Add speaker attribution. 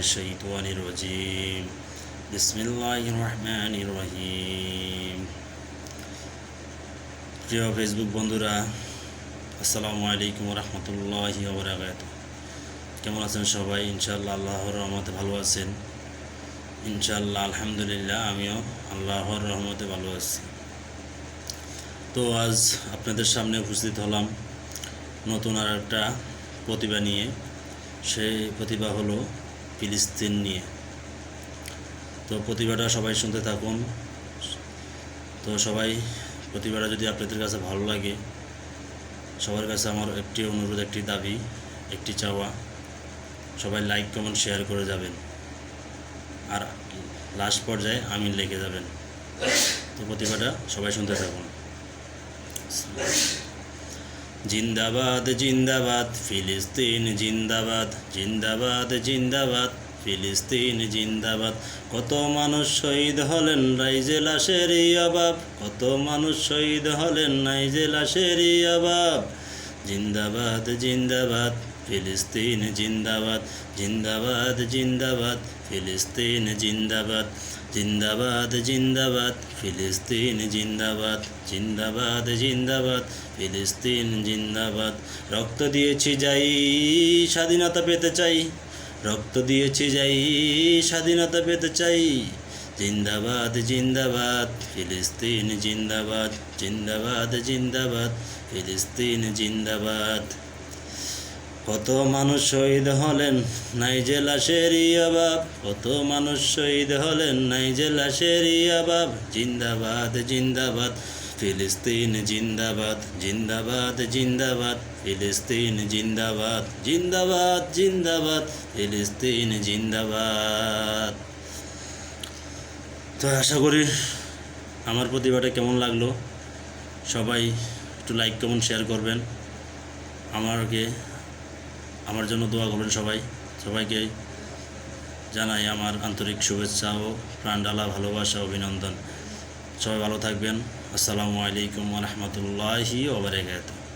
Speaker 1: الشيطان الرجيم بسم الله الرحمن الرحيم প্রিয় ফেসবুক বন্ধুরা আসসালামু আলাইকুম রহমতুল্লাহ ওবরাকাত কেমন আছেন সবাই ইনশাআল্লাহ আল্লাহর রহমতে ভালো আছেন ইনশাআল্লাহ আলহামদুলিল্লাহ আমিও আল্লাহর রহমতে ভালো আছি তো আজ আপনাদের সামনে উপস্থিত হলাম নতুন আর একটা প্রতিভা নিয়ে সেই প্রতিভা হলো ফিলিস্তিন নিয়ে। তো প্রতিভাটা সবাই শুনতে থাকুন। তো সবাই, প্রতিভাটা যদি আপনাদের কাছে ভালো লাগে, সবার কাছে আমার একটি অনুরোধ, একটি দাবি, একটি চাওয়া, সবাই লাইক কমেন্ট শেয়ার করে যাবেন। আর লাস্ট পর্যায়ে আমিন লিখে যাবেন। তো প্রতিভাটা সবাই শুনতে থাকুন। জিন্দাবাদ জিন্দাবাদ, ফিলিস্তিন জিন্দাবাদ জিন্দাবাদ জিন্দাবাদ, ফিলিস্তিন জিন্দাবাদ। কত মানুষ শহীদ হলেন রাইজে লাশের অভাব কত মানুষ শহীদ হলেন নাইজে লাশের অভাব জিন্দাবাদ জিন্দাবাদ, ফিলিস্তিন জিন্দাবাদ জিন্দাবাদ জিন্দাবাদ, ফিলিস্তিন জিন্দাবাদ জিন্দাবাদ জিন্দাবাদ, ফিলিস্তিন জিন্দাবাদ জিন্দাবাদ জিন্দাবাদ, ফিলিস্তিন জিন্দাবাদ। রক্ত দিয়েছি যাই, স্বাধীনতা পেতে চাই। রক্ত দিয়েছি যাই, স্বাধীনতা পেতে চাই। জিন্দাবাদ জিন্দাবাদ, ফিলিস্তিন জিন্দাবাদ জিন্দাবাদ জিন্দাবাদ, ফিলিস্তিন জিন্দাবাদ। কত মানুষ শহীদ হলেন নাইজে লাশেরই অভাব। কত মানুষ শহীদ হলেন নাইজে লাশেরই অভাব। জিন্দাবাদ জিন্দাবাদ, ফিলিস্তিন জিন্দাবাদ জিন্দাবাদ জিন্দাবাদ, ফিলিস্তিন জিন্দাবাদ জিন্দাবাদ জিন্দাবাদ, ফিলিস্তিন জিন্দাবাদ। তো আশা করি আমার প্রতিভাটা কেমন লাগল? সবাই একটু লাইক কমেন্ট শেয়ার করবেন। আমাকে, আমার জন্য দোয়া করবেন সবাই। সবাইকে জানাই আমার আন্তরিক শুভেচ্ছা ও প্রাণডালা ভালোবাসা, অভিনন্দন। সবাই ভালো থাকবেন। আসসালামু আলাইকুম রহমতুল্লাহি ওবরাকাতুহ